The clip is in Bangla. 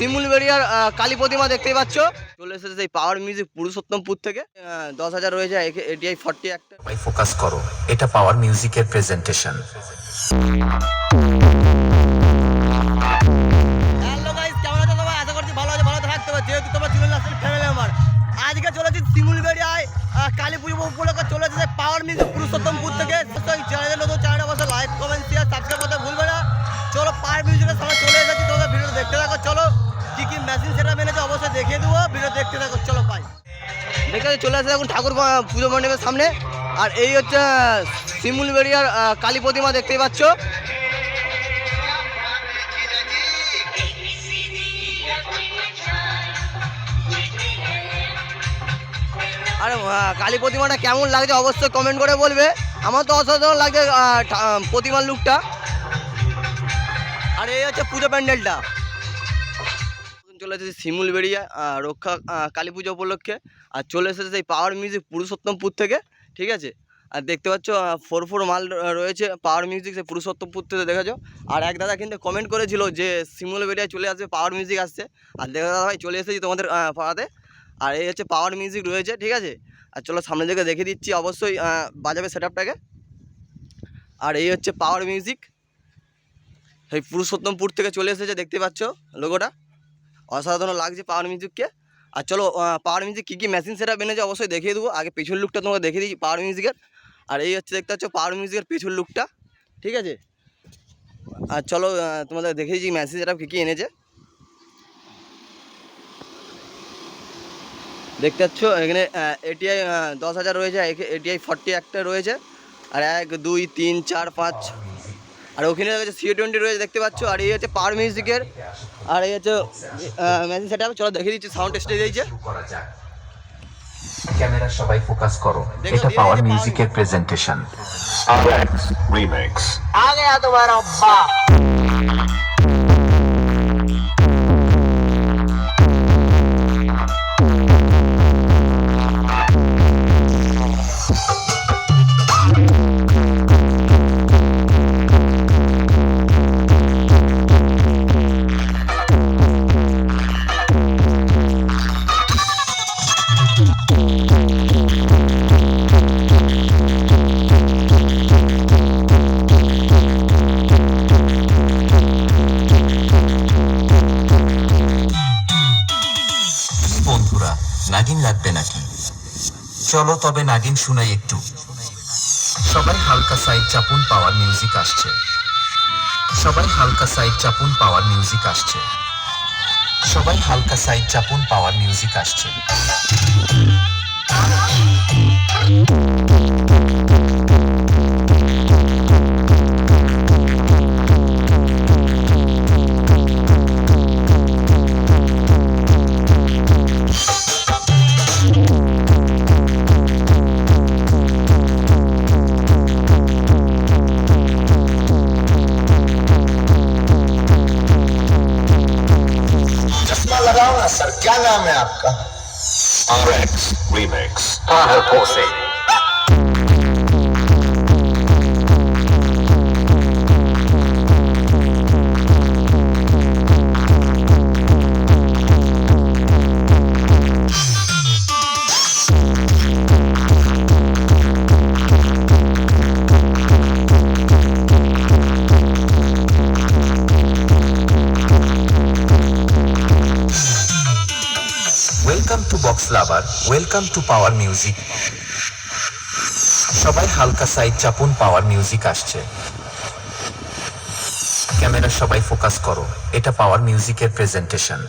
শিমুলবেড়িয়ার আহ, কালী প্রতিমা দেখতেই পাচ্ছ। চলে এসেছে সেই পাওয়ার মিউজিক পুরুষোত্তমপুর থেকে। আহ, দশ হাজার রয়েছে এটিআই ফর্টি একটা ফোকাস করো। এটা পাওয়ার মিউজিকের প্রেজেন্টেশন হ্যালো গাইস কেমন আছো সবাই? আশা করছি ভালো আছে ভালো থাকতে হবে। যেহেতু তোমরা চলে আসলে ফ্যামিলি আমার। আজকে চলেছি শিমুলবেড়িয়ায় কালী পুজো উপলক্ষে চলে এসেছে পাওয়ার মিউজিক পুরুষোত্তমপুর থেকে। অবশ্যই চ্যানেলে নতুন চ্যানেল অবশ্যই লাইক কমেন্ট শেয়ার সাবস্ক্রাইব করতে ভুলবে না। চলো পাওয়ার মিউজিকের সামনে চলে এসেছি ভিডিও দেখতে থাকো। চলো। কি কি মেশিন সেটা মেনেছে অবশ্যই দেখিয়ে দেবো। ভিডিও দেখতে থাকো চলো পাই দেখে চলে আসে এখন ঠাকুর পুজো মণ্ডপের সামনে। আর এই হচ্ছে শিমুলবেড়িয়ার কালী প্রতিমা দেখতেই পাচ্ছ। আর কালী প্রতিমাটা কেমন লাগছে অবশ্যই কমেন্ট করে বলবে। আমার তো অসাধারণ লাগছে প্রতিমার লুকটা আর এই হচ্ছে পুজো প্যান্ডেলটা। চলে এসেছে শিমুলবেড়িয়া রক্ষা কালী পুজো উপলক্ষে। আর চলে এসেছে এই পাওয়ার মিউজিক পুরুষোত্তমপুর থেকে, ঠিক আছে? আর দেখতে পাচ্ছ ফোর ফোর মাল রয়েছে পাওয়ার মিউজিক সে পুরুষোত্তমপুর থেকে, দেখেছ? আর এক দাদা কিন্তু কমেন্ট করেছিল যে শিমুলবেড়িয়ায় চলে আসবে পাওয়ার মিউজিক আসছে। আর দেখো দাদা ভাই, চলে এসেছি তোমাদের পাড়াতে। আর এই হচ্ছে পাওয়ার মিউজিক রয়েছে, ঠিক আছে? আর চলো সামনে থেকে দেখে দিচ্ছি, অবশ্যই বাজাবে সেট আপটাকে আর এই হচ্ছে পাওয়ার মিউজিক এই পুরুষোত্তমপুর থেকে চলে এসেছে, দেখতে পাচ্ছ, লোগোটা? অসাধারণ লাগছে পাওয়ার মিউজিককে আর চলো পাওয়ার মিউজিক কী কী মেশিন সেটা বেনেছে অবশ্যই দেখিয়ে দেবো। আগে পেছন লুকটা তোমাকে দেখিয়ে দিই পাওয়ার মিউজিকের আর এই হচ্ছে দেখতে পাচ্ছ পাওয়ার মিউজিকের পেছন লুকটা ঠিক আছে? আর চলো তোমাদের দেখিয়ে দিচ্ছি মেশিন সেটা কী কী এনেছে। দেখতে পাচ্ছ, এখানে এটিআই দশ হাজার রয়েছে এটিআই ফর্টি একটা রয়েছে। আর এক, দুই, তিন, চার, পাঁচ। আর ওখানে রয়েছে সি টোয়েন্টি রয়েছে, দেখতে পাচ্ছ। আর এই হচ্ছে পাওয়ার মিউজিকের আর এই হচ্ছে মেশিন সেট আপ চলো দেখিয়ে দিচ্ছি সাউন্ড টেস্টে দিয়েছে ক্যামেরা সবাই ফোকাস করো। এটা পাওয়ার মিউজিকের প্রেজেন্টেশন রিমিক্স আগে তোমার আব্বা নাগিন লাগবে নাকি? চলো তবে নাগিন শুনাই একটু। সবাই হালকা সাইড চাপুন পাওয়ার মিউজিক আসছে। সবাই হালকা সাইড চাপুন পাওয়ার মিউজিক আসছে। সবাই হালকা সাইড চাপুন পাওয়ার মিউজিক আসছে। बताओ ना सर क्या नाम है आपका R X remix welcome to box lover welcome to power music সবাই হালকা সাইড চাপুন পাওয়ার মিউজিক আসছে। ক্যামেরা সবাই ফোকাস করো, এটা পাওয়ার মিউজিকের প্রেজেন্টেশন